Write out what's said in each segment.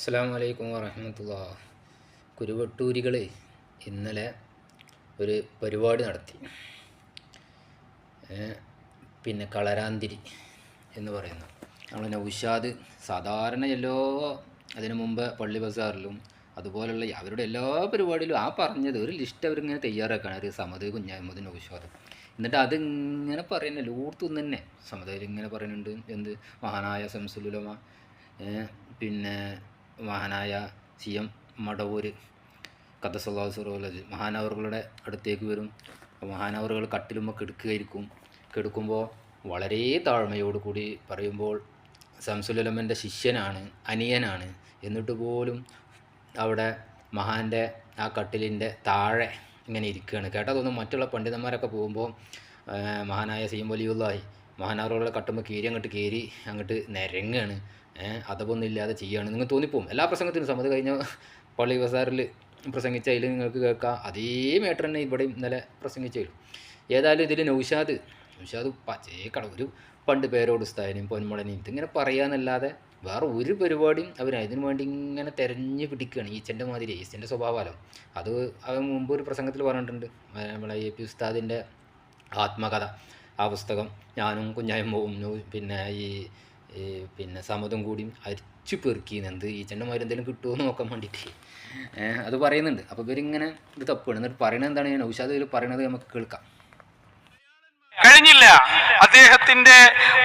അസ്സാം വലൈക്കും വറഹമത്തുള്ള കുരുവട്ടൂരികൾ ഇന്നലെ ഒരു പരിപാടി നടത്തി. പിന്നെ കളരാന്തിരി എന്ന് പറയുന്നു. നമ്മൾ നൗഷാദ് സാധാരണ എല്ലോ അതിനു മുമ്പ് പള്ളി ബസാറിലും അതുപോലുള്ള അവരുടെ എല്ലാ പരിപാടിയിലും ആ പറഞ്ഞത് ഒരു ലിസ്റ്റ് അവരിങ്ങനെ തയ്യാറാക്കുകയാണ് ഒരു സമത് കുഞ്ഞായ്മത് നൗഷാദ്. എന്നിട്ട് അതിങ്ങനെ പറയുന്നത് ലൂർത്തും തന്നെ സമതയിൽ ഇങ്ങനെ പറയുന്നുണ്ട്. എന്ത്? മഹാനായ സംസുലുലമ പിന്നെ മഹാനായ സി എം മടവൂര്. കഥസല്ലാസുറോലജ് മഹാനവറുകളുടെ അടുത്തേക്ക് വരും. മഹാനവറുകൾ കട്ടിലുമ്പോൾ കെടുക്കുകയായിരിക്കും. കെടുക്കുമ്പോൾ വളരെ താഴ്മയോട് കൂടി പറയുമ്പോൾ സംസുലമന്റെ ശിഷ്യനാണ് അനിയനാണ് എന്നിട്ട് പോലും അവിടെ മഹാന്റെ ആ കട്ടിലിന്റെ താഴെ ഇങ്ങനെ ഇരിക്കുകയാണ്. കേട്ടാൽ തോന്നും മറ്റുള്ള പണ്ഡിതന്മാരൊക്കെ പോകുമ്പോൾ മഹാനായ സീം വലിയുള്ളായി മഹാനാറുകളുടെ കട്ടുമ്പോൾ കീരി അങ്ങോട്ട് കയറി അങ്ങോട്ട് നിരങ്ങാണ്. അതപ്പൊന്നും ഇല്ലാതെ ചെയ്യുകയാണ് നിങ്ങൾ തോന്നിപ്പോവും. എല്ലാ പ്രസംഗത്തിനും സമ്മത് കഴിഞ്ഞ പള്ളി ബസാറിൽ പ്രസംഗിച്ച അതിൽ നിങ്ങൾക്ക് കേൾക്കാം. അതേ മേട്ടർ തന്നെ ഇവിടെ ഇന്നലെ പ്രസംഗിച്ചു ഏതായാലും ഇതിൽ നൗഷാദ് നൗഷാദ് പച്ചേ കട ഒരു പണ്ട് പേരോട് സ്ഥാനം പൊന്മുളനി ഇതിങ്ങനെ പറയാന്നല്ലാതെ വേറെ ഒരു പരിപാടിയും അവർ അതിനു വേണ്ടി ഇങ്ങനെ തെരഞ്ഞു പിടിക്കുകയാണ്. ഈച്ചന്റെ മാതിരി ഈച്ചന്റെ സ്വഭാവമല്ലോ അത് അവൻ മുമ്പ് ഒരു പ്രസംഗത്തിൽ പറഞ്ഞിട്ടുണ്ട്. നമ്മളെ എ പി ഉസ്താദിന്റെ ആത്മകഥ ആ പുസ്തകം ഞാനും കുഞ്ഞായ്മവും പിന്നെ ഈ പിന്നെ സമ്മതം കൂടിയും അരിച്ചു പെറുക്കിന്ന് എന്ത് ഈ ചെണ്ടന്മാർ എന്തെങ്കിലും കിട്ടുമോ എന്ന് നോക്കാൻ വേണ്ടിയിട്ട് അത് പറയുന്നുണ്ട്. അപ്പോൾ ഇവരിങ്ങനെ ഇത് തപ്പാണ് എന്നിട്ട് പറയുന്നത് എന്താണ്? ഞാൻ ഔഷാദ് ഇതിൽ പറയണത് നമുക്ക് കേൾക്കാം. കഴിഞ്ഞില്ല. അദ്ദേഹത്തിന്റെ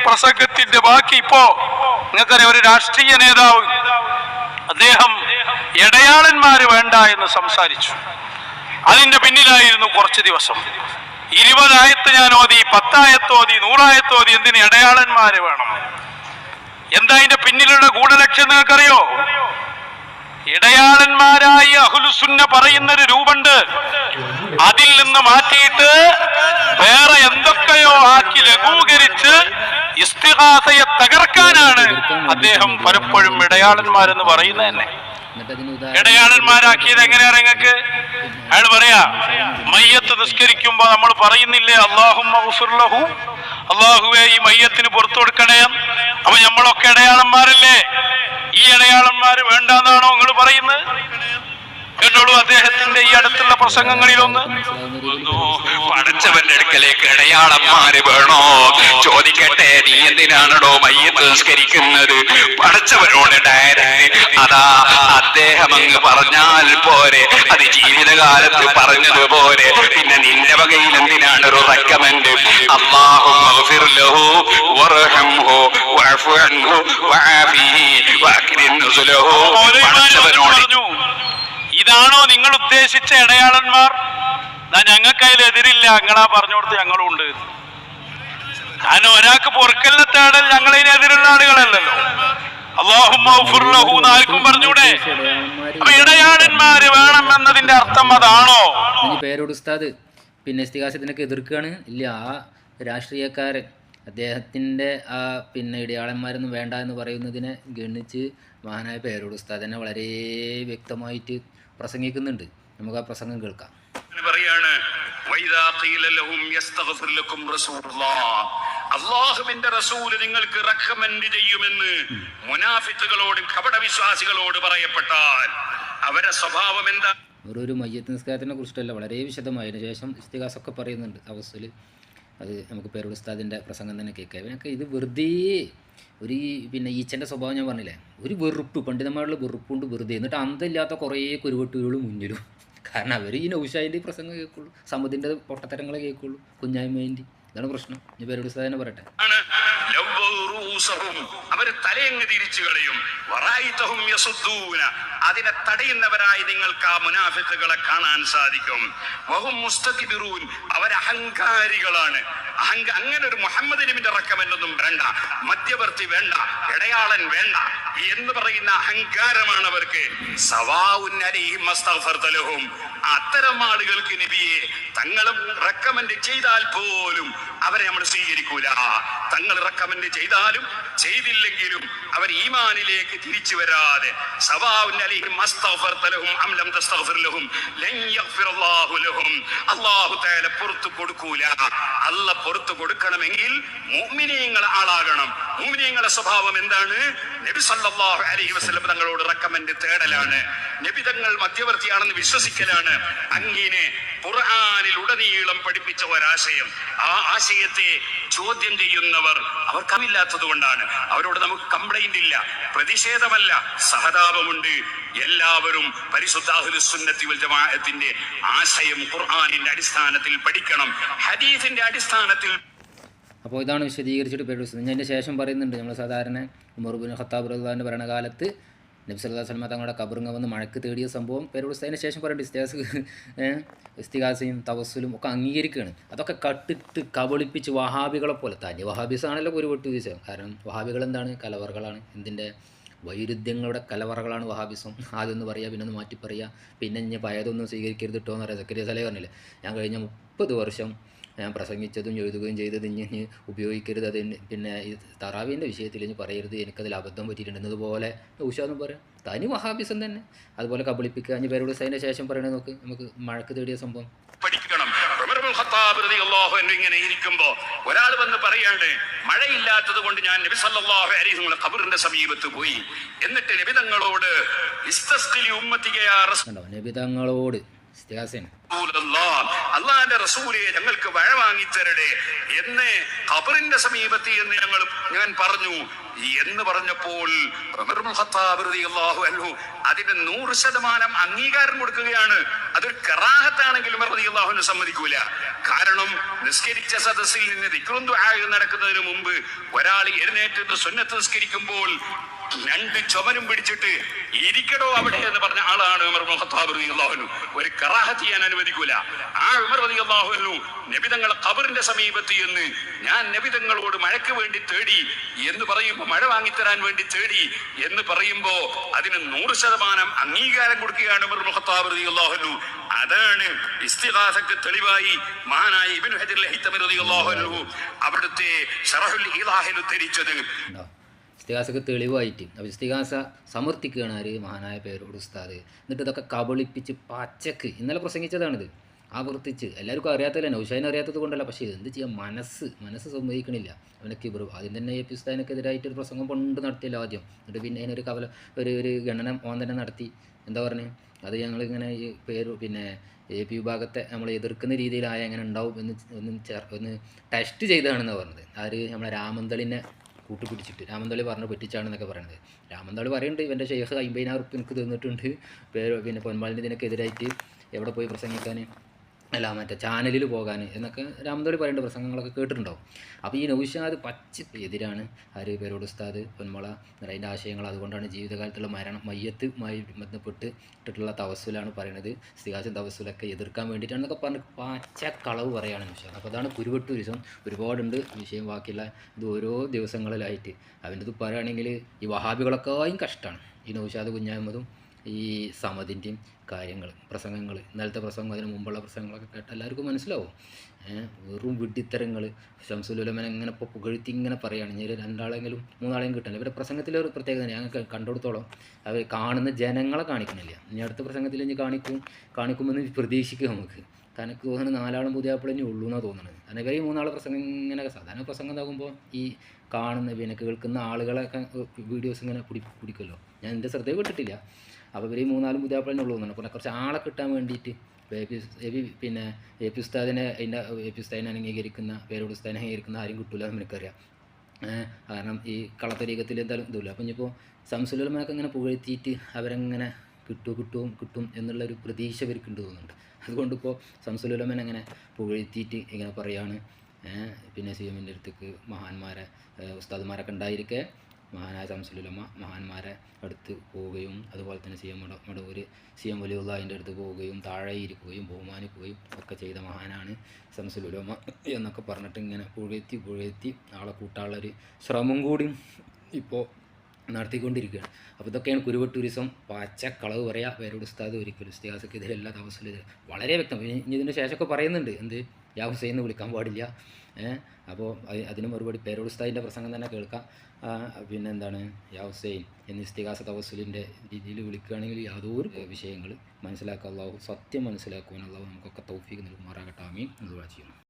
പ്രസംഗത്തിന്റെ ബാക്കി ഇപ്പോ നിങ്ങൾക്കറിയാം ഒരു രാഷ്ട്രീയ നേതാവ് അദ്ദേഹം ഇടയാളന്മാര് വേണ്ട എന്ന് സംസാരിച്ചു. അതിന്റെ പിന്നിലായിരുന്നു കുറച്ച് ദിവസം. ഇരുപതായത്ത് ഞാൻ ഓതി പത്തായത്തോതി നൂറായത്തോതി എന്തിന് ഇടയാളന്മാര് വേണം? എന്താ അതിന്റെ പിന്നിലുള്ള ഗൂഢലക്ഷ്യം നിങ്ങൾക്കറിയോ? ഇടയാളന്മാരായി അഹുലുസുന്ന പറയുന്നൊരു രൂപണ്ട് അതിൽ നിന്ന് മാറ്റിയിട്ട് വേറെ എന്തൊക്കെയോ ആക്കി ലഘൂകരിച്ച് ഇസ്തിഹാസയെ തകർക്കാനാണ് അദ്ദേഹം പലപ്പോഴും ഇടയാളന്മാരെന്ന് പറയുന്നത് തന്നെ. ഇടയാളന്മാരാക്കിയത് എങ്ങനെയാ നിങ്ങൾക്ക്? അയാൾ പറയാ മയ്യത്ത് നിസ്കരിക്കുമ്പോ നമ്മൾ പറയുന്നില്ലേ അള്ളാഹും അള്ളാഹുവെ ഈ മയ്യത്തിന് പുറത്തു കൊടുക്കണേ അപ്പൊ നമ്മളൊക്കെ ഇടയാളന്മാരല്ലേ ഈ ഇടയാളന്മാര് വേണ്ടെന്നാണോ നിങ്ങൾ പറയുന്നത്? കേട്ടോളൂ അദ്ദേഹത്തിന്റെ ഈ അടുത്തുള്ള പ്രസംഗങ്ങളിലൊന്ന്. പഠിച്ചവന്റെ അടുക്കലേക്ക് ഇടയാളന്മാര് വേണോ? ചോദിക്കട്ടെ നീ എന്തിനാണോ മയ്യത്ത് നിസ്കരിക്കുന്നത്? പടച്ചവനോട് ഡയറക്റ്റ് അതാ അദ്ദേഹം അങ്ങ് പറഞ്ഞാൽ പോരെ. അത് ജീവിതകാലത്ത് പറഞ്ഞതുപോലെ. പിന്നെ നിന്റെ വകയിൽ എന്തിനാണ് ഒരു റെക്കമെന്റ് അള്ളാഹും ഇതാണോ നിങ്ങൾ ഉദ്ദേശിച്ച ഇടയാളന്മാർ? ഞാൻ ഞങ്ങൾക്ക് അതിൽ എതിരില്ല. ഞങ്ങളാ പറഞ്ഞു കൊടുത്ത് ഞങ്ങളും ഉണ്ട്. കാരണം ഒരാൾക്ക് പൊറുക്കലിനെ തേടൽ ഞങ്ങളതിനെതിരുള്ള ആളുകളല്ലല്ലോ. അള്ളാഹും ആർക്കും പറഞ്ഞൂടെ അപ്പൊ ഇടയാളന്മാര് വേണം എന്നതിന്റെ അർത്ഥം അതാണോ? ഇനി പേരോട് ഉസ്താദ് പിന്നെ ഇസ്തിഹാസത്തിനൊക്കെ എതിർക്കുകയാണ് ഇല്ല ആ രാഷ്ട്രീയക്കാരൻ അദ്ദേഹത്തിന്റെ ആ പിന്നെ ഇടയാളന്മാരൊന്നും വേണ്ട എന്ന് പറയുന്നതിനെ ഗണിച്ച് മഹാനായ പേരോട് ഉസ്താദ് തന്നെ വളരെ വ്യക്തമായിട്ട് പ്രസംഗിക്കുന്നുണ്ട്. നമുക്ക് ആ പ്രസംഗം കേൾക്കാം. പറയാണ് അള്ളാഹുവിന്റെ റസൂൽ നിങ്ങൾക്ക് റെക്കമെൻഡ് ചെയ്യുമെന്ന് മുനാഫിത്തുകളോട് കപടവിശ്വാസികളോട് പറയപ്പെട്ടാൽ അവരെ സ്വഭാവം എന്താ? ഓരോരു മയ്യത്ത് നിസ്കാരത്തിനെ കുറിച്ചിട്ടല്ല വളരെ വിശദമായി. അതിന് ശേഷം ഇസ്തിഹാസമൊക്കെ പറയുന്നുണ്ട് അവസ്ഥയിൽ അത് നമുക്ക് പേരോട് ഉസ്താദിന്റെ പ്രസംഗം തന്നെ കേൾക്കാം. ഇവനൊക്കെ ഇത് വെറുതെ ഒരു പിന്നെ ഈച്ചന്റെ സ്വഭാവം ഞാൻ പറഞ്ഞില്ലേ? ഒരു വെറുപ്പ് പണ്ഡിതന്മാരുടെ വെറുപ്പുണ്ട് വെറുതെ. എന്നിട്ട് അന്തമില്ലാത്ത കുറേ കുരുവെട്ടുകളും മുന്നിലും. കാരണം അവർ ഈ നൗഷാന്റെ പ്രസംഗം കേൾക്കുള്ളൂ. സമുദിന്റെ പൊട്ടത്തരങ്ങളെ കേൾക്കുള്ളൂ. കുഞ്ഞായ്മേന്റെ ഇതാണ് പ്രശ്നം. ഇനി പേരോട് തന്നെ പറയട്ടെ. അവർ തലയങ്ങ് തിരിച്ചു കളയും. അതിനെ തടയുന്നവരായി നിങ്ങൾക്ക് ആ മുനാഫിക്കുകളെ കാണാൻ സാധിക്കും. വഹും മുസ്തകിബിറൂൻ. അവർ അഹങ്കാരികളാണ്. അഹങ്ക അങ്ങനെ ഒരു മുഹമ്മദ് നബിന്റെ റക്കമെന്നൊന്നും വേണ്ട. മധ്യവർത്തി വേണ്ട. ഇടയാളൻ വേണ്ട. എന്ന് പറയുന്ന അഹങ്കാരമാണ് അവർക്ക്. ലഹും. അത്തരം ആളുകൾക്ക് നബിയെ തങ്ങളും റെക്കമെൻഡ് ചെയ്താൽ പോലും അവരെ നമ്മൾ സ്വീകരിക്കൂല. തങ്ങൾ റെക്കമെൻഡ് ചെയ്താലും ചെയ്തില്ലെങ്കിലും അവർ ഈമാനിലേക്ക് തിരിച്ചു വരാതെ പുറത്തു കൊടുക്കൂല. അല്ല പുറത്തു കൊടുക്കണമെങ്കിൽ മുഅ്മിനീങ്ങളെ ആളാകണം. മുഅ്മിനീങ്ങളെ സ്വഭാവം എന്താണ്? നബി സല്ലല്ലാഹു അലൈഹി വസല്ലം തങ്ങളോട് റെക്കമെൻഡ് തേടലാണ്. നബി തങ്ങൾ മധ്യവർത്തിയാണെന്ന് വിശ്വസിക്കലാണ്. അങ്ങനെ ഖുർആനിൽ ഉടനീളം പഠിപ്പിച്ച ഒരാശയം. ആ ആശയത്തെ ചോദ്യം ചെയ്യുന്നവർ അവർക്കമില്ലാത്തത് കൊണ്ടാണ് അവരോട് നമുക്ക് കംപ്ലൈന്റ് ഇല്ല. പ്രതിഷേധമല്ല. സഹതാപമുണ്ട്. എല്ലാവരും പരിശുദ്ധ അഹ്ലുസ് സുന്നത്തി വൽ ജമാഅത്തിന്റെ ആശയം ഖുർആാനിന്റെ അടിസ്ഥാനത്തിൽ പഠിക്കണം. ഹദീസിന്റെ അടിസ്ഥാനത്തിൽ അപ്പോൾ ഇതാണ് വിശദീകരിച്ചിട്ട് പേര് ഞാൻ ശേഷം പറയുന്നുണ്ട് നമ്മൾ സാധാരണ ഉമർബുൻ ഖത്താബ് റഹ്ലാന്റെ ഭരണകാലത്ത് നബി സൽമ തങ്ങളുടെ കബറിങ്ങ വന്ന് മഴക്ക് തേടിയ സംഭവം പേരോട് അതിന് ശേഷം കുറേ ഇസ്തിഹാസ് ഇസ്തിഹാസയും തവസ്സലും ഒക്കെ അംഗീകരിക്കുകയാണ്. അതൊക്കെ കട്ടിട്ട് കബളിപ്പിച്ച് വഹാബികളെ പോലെ തന്നെ. വഹാബിസാണല്ലോ ഒരു വെട്ടു വിഷയം കാരണം വഹാബികൾ എന്താണ്? കലവറുകളാണ്. എന്തിന്റെ? വൈരുദ്ധ്യങ്ങളുടെ കലവറകളാണ് വഹാബിസം. ആദ്യമൊന്ന് പറയുക പിന്നെ ഒന്ന് മാറ്റി പറയുക. പിന്നെ ഇനി പഴയതൊന്നും സ്വീകരിക്കരുത് കിട്ടുമോ എന്ന് പറയാം സക്കരിയ സലേ പറഞ്ഞില്ലേ? ഞാൻ കഴിഞ്ഞ മുപ്പത് വർഷം ഞാൻ പ്രസംഗിച്ചതും എഴുതുകയും ചെയ്തത് ഇനി ഉപയോഗിക്കരുത്. അത് പിന്നെ ഈ തറാവീന്റെ വിഷയത്തിൽ ഇനി പറയരുത്. എനിക്കതിൽ അബദ്ധം പറ്റിയിട്ടുണ്ട് എന്നതുപോലെ ഉഷാന്നും പറയാം തനി വഹാബിസം തന്നെ. അതുപോലെ കബളിപ്പിക്കുക. അഞ്ച് പേരോട് അതിന്റെ ശേഷം നോക്ക്. നമുക്ക് മഴക്ക് തേടിയ സംഭവം. ഖത്താബ് റളിയല്ലാഹു അൻഹു ഇങ്ങനെ ഇരിക്കുമ്പോ ഒരാൾ വന്ന് പറയാണ്ട് മഴയില്ലാത്തത് കൊണ്ട് ഞാൻ നബി സല്ലല്ലാഹു അലൈഹി വസല്ലം ഖബറിന്റെ സമീപത്ത് പോയി. എന്നിട്ട് നബി തങ്ങളോട് ഇസ്തസ്ഖിലി ഉമ്മത്തിക അള്ളാന്റെ റസൂലെ ഞങ്ങൾക്ക് വഴ വാങ്ങിത്തരടെ എന്ന് ഖബറിന്റെ സമീപത്ത് എന്ന് ഞങ്ങൾ ഞാൻ പറഞ്ഞു. എന്ന് പറഞ്ഞപ്പോൾ അതിന് നൂറ് ശതമാനം അംഗീകാരം കൊടുക്കുകയാണ്. അതൊരു കറാഹത്താണെങ്കിലും അൻഹു സമ്മതിക്കൂല. കാരണം നിസ്കരിച്ച സദസ്സിൽ നിന്ന് ദിക്റും ആയി നടക്കുന്നതിന് മുമ്പ് ഒരാൾ എഴുന്നേറ്റ് സുന്നത്ത് നിസ്കരിക്കുമ്പോൾ രണ്ട് ചുമരും പിടിച്ചിട്ട് ഇരിക്കടോ അവിടെ എന്ന് പറഞ്ഞ ആളാണ് ഉമർ മുഹത്താബ് റളിയല്ലാഹു ഒരു കറാഹത്ത് ചെയ്യാൻ അനുവദിക്കൂല. ആ ഉമർ റളിയല്ലാഹു നബിതങ്ങൾ ഖബറിന്റെ സമീപത്ത് എന്ന് ഞാൻ നബിതങ്ങളോട് മഴയ്ക്ക് വേണ്ടി തേടി എന്ന് പറയുമ്പോൾ മഴ വാങ്ങിത്തരാൻ വേണ്ടി തേടി എന്ന് പറയുമ്പോ അതിന് നൂറ് ശതമാനം അംഗീകാരം കൊടുക്കുകയാണ് ഉമർ മുഹത്താബ് റളിയല്ലാഹു അതാണ് ഇസ്തിഗാസക്ക് തെളിവായി മഹാനായ ഇബ്നു ഹജർ റളിയല്ലാഹു അൻഹു അവിടുത്തെ ഉദ്ധരിച്ചത്. ഇസ്തിഹാസക്ക് തെളിവായിട്ട് അപ്പോൾ ഇസ്തിഹാസ സമർത്ഥിക്കുകയാണ് ആര്? മഹാനായ പേരോട് ഉസ്താദ്. എന്നിട്ട് ഇതൊക്കെ കബളിപ്പിച്ച് പച്ചക്ക് ഇന്നലെ പ്രസംഗിച്ചതാണിത്. ആവർത്തിച്ച്. എല്ലാവർക്കും അറിയാത്തല്ല നൗഷാദിനെ അറിയാത്തത് കൊണ്ടല്ല. പക്ഷേ എന്ത് ചെയ്യാം? മനസ്സ്. മനസ്സ് സമ്മതിക്കണില്ല. അവനെ കിബറു ആദ്യം തന്നെ എ പി ഉസ്താദിനക്കെതിരായിട്ട് ഒരു പ്രസംഗം കൊണ്ട് നടത്തിയല്ലോ ആദ്യം. എന്നിട്ട് പിന്നെ അതിനൊരു കവല ഒരു ഒരു ഗണനം ഓൻ തന്നെ നടത്തി. എന്താ പറഞ്ഞു? അത് ഞങ്ങളിങ്ങനെ ഈ പേര് പിന്നെ എ പി വിഭാഗത്തെ നമ്മൾ എതിർക്കുന്ന രീതിയിലായ എങ്ങനെ ഉണ്ടാവും എന്ന് ഒന്ന് ഒന്ന് ടെസ്റ്റ് ചെയ്തതാണെന്നാണ് പറഞ്ഞത്. ആര്? നമ്മളെ രാമന്തളിനെ കൂട്ടുപിടിച്ചിട്ട് രാമന്തളി പറഞ്ഞു പറ്റിച്ചാണെന്നൊക്കെ പറയുന്നത് രാമന്തളി പറയുന്നുണ്ട് ഇവന്റെ ഷെയ്ഖ് അമ്പതിനായിരം ഉറുപ്പ് എനിക്ക് തന്നിട്ടുണ്ട്. പേര് പിന്നെ പൊന്മാലിന് ഇതിനൊക്കെതിരായിട്ട് എവിടെ പോയി പ്രസംഗിക്കാൻ? അല്ല മറ്റേ ചാനലിൽ പോകാൻ എന്നൊക്കെ രാമന്തോളി പറയേണ്ട പ്രസംഗങ്ങളൊക്കെ കേട്ടിട്ടുണ്ടാവും. അപ്പോൾ ഈ നൗഷാദ് പച്ച എതിരാണ്. ആര്? പേരോട് ഉസ്താദ് പൊന്മള അതിന്റെ ആശയങ്ങൾ അതുകൊണ്ടാണ് ജീവിതകാലത്തുള്ള മരണം മയ്യത്ത് മായി ബന്ധപ്പെട്ട് ഇട്ടിട്ടുള്ള തവസ്സുലാണ് പറയുന്നത് സ്ഥികാശം തവസ്സുലൊക്കെ എതിർക്കാൻ വേണ്ടിയിട്ടാണെന്നൊക്കെ പറഞ്ഞ് പച്ച കളവ് പറയുകയാണ് നൗഷാദ്. അപ്പോൾ അതാണ് കുരുവട്ടൂരിസം ഒരുപാടുണ്ട് വിഷയം ബാക്കിയുള്ള ഇത് ഓരോ ദിവസങ്ങളിലായിട്ട്. അവന്റെ ഇത് പറയുകയാണെങ്കിൽ ഈ വഹാബികളൊക്കെയും കഷ്ടമാണ്. ഈ നൗഷാദ് കുഞ്ഞാമതും ഈ സമതിന്റെയും കാര്യങ്ങൾ പ്രസംഗങ്ങൾ ഇന്നലത്തെ പ്രസംഗം അതിന് മുമ്പുള്ള പ്രസംഗങ്ങളൊക്കെ കേട്ട് എല്ലാവർക്കും മനസ്സിലാവും. വെറും വിഡ്ഢിത്തരങ്ങൾ ശംസുലുലമൻ ഇങ്ങനെ ഇപ്പോൾ പുകഴ്ത്തി ഇങ്ങനെ പറയുകയാണ് ഇനി രണ്ടാളെങ്കിലും മൂന്നാളെയും കിട്ടില്ല ഇവരുടെ പ്രസംഗത്തിലെ ഒരു പ്രത്യേകത ഞങ്ങൾക്ക് കണ്ടെടുത്തോളം അവർ കാണുന്ന ജനങ്ങളെ കാണിക്കണില്ല. ഇനി അടുത്ത പ്രസംഗത്തിൽ ഇനി കാണിക്കും കാണിക്കുമെന്ന് പ്രതീക്ഷിക്കുക നമുക്ക്. തനക്ക് തോന്നുന്നു നാലാളും പുതിയ ആപ്പിളഞ്ഞേ ഉള്ളൂ എന്നാണ് തോന്നുന്നത് ഇവർ ഈ മൂന്നാളെ പ്രസംഗം ഇങ്ങനെ സാധാരണ പ്രസംഗം ഇതാകുമ്പോൾ ഈ കാണുന്ന പിന്നെ കേൾക്കുന്ന ആളുകളൊക്കെ വീഡിയോസ് ഇങ്ങനെ പിടി പിടിക്കുമല്ലോ. ഞാൻ എന്റെ ശ്രദ്ധയിൽ വിട്ടിട്ടില്ല അപ്പോൾ ഇവർ ഈ മൂന്നാലും പുതിയ ആപ്പിളഞ്ഞേ ഉള്ളൂ പിന്നെ കുറച്ച് ആളെ കിട്ടാൻ വേണ്ടിയിട്ട് ഇപ്പോൾ എ പി എ പി പിന്നെ എ പി ഉസ്താദിനെ അതിന്റെ എ പി ഉസ്താദിനെ അംഗീകരിക്കുന്ന പേരോട് ഉസ്താദിനെ അംഗീകരിക്കുന്ന ആരും കിട്ടില്ല എനിക്കറിയാം. കാരണം ഈ കളത്തരീകത്തിൽ എന്തായാലും ഇതില്ല അപ്പം ഇനിയിപ്പോൾ സംസുലമൊക്കെ ഇങ്ങനെ പുകഴ്ത്തിയിട്ട് അവരങ്ങനെ കിട്ടും കിട്ടും കിട്ടും എന്നുള്ളൊരു പ്രതീക്ഷ ഇവർക്കുണ്ട് തോന്നുന്നുണ്ട്. അതുകൊണ്ട് ഇപ്പോൾ സംസുലമൻ അങ്ങനെ പുകഴ്ത്തിയിട്ട് ഇങ്ങനെ പറയാണ്. പിന്നെ സി എമ്മിന്റെ അടുത്തേക്ക് മഹാന്മാരെ ഉസ്താദുമാരൊക്കെ ഉണ്ടായിരിക്കെ. മഹാനായ സംസുലുലമ മഹാന്മാരെ അടുത്ത് പോവുകയും അതുപോലെ തന്നെ സി എം മട മടവൂർ സി എം വലിയുള്ളതിന്റെ അടുത്ത് പോവുകയും താഴെ ഇരിക്കുകയും ബഹുമാനിക്കുകയും ഒക്കെ ചെയ്ത മഹാനാണ് സംസുലുലമ എന്നൊക്കെ പറഞ്ഞിട്ട് ഇങ്ങനെ പുഴയെത്തി പുഴയെത്തി ആളെ കൂട്ടാനുള്ളൊരു ശ്രമം കൂടി ഇപ്പോൾ നടത്തിക്കൊണ്ടിരിക്കുകയാണ്. അപ്പോൾ ഇതൊക്കെയാണ് കുരുവ ടൂറിസം പച്ച കളവ് പറയാ. പേരോട് ഉസ്താദ് ഒരിക്കലും ഇസ്തിഹാസക്കെതിരെ എല്ലാ വളരെ വ്യക്തം. ഇനി ഇതിന് ശേഷമൊക്കെ പറയുന്നുണ്ട്. എന്ത്? യാ ഹുസൈൻ എന്ന് വിളിക്കാൻ പാടില്ല. അപ്പോൾ അതിന് മറുപടി പേരോട് ഉസ്താദിന്റെ പ്രസംഗം തന്നെ കേൾക്കാം. ആ, പിന്നെ എന്താണ് യാ ഹുസൈൻ എന്ന ഇസ്തിഹാസ തവസുലിന്റെ രീതിയിൽ വിളിക്കുകയാണെങ്കിൽ യാതൊരു വിഷയങ്ങൾ മനസ്സിലാക്കുക അള്ളാഹു സത്യം മനസ്സിലാക്കുവാൻ അള്ളാഹു നമുക്കൊക്കെ തൗഫീക്ക് നൽകുമാറാകട്ടെ. ആമീൻ. എന്ന് ചെയ്യുന്നു.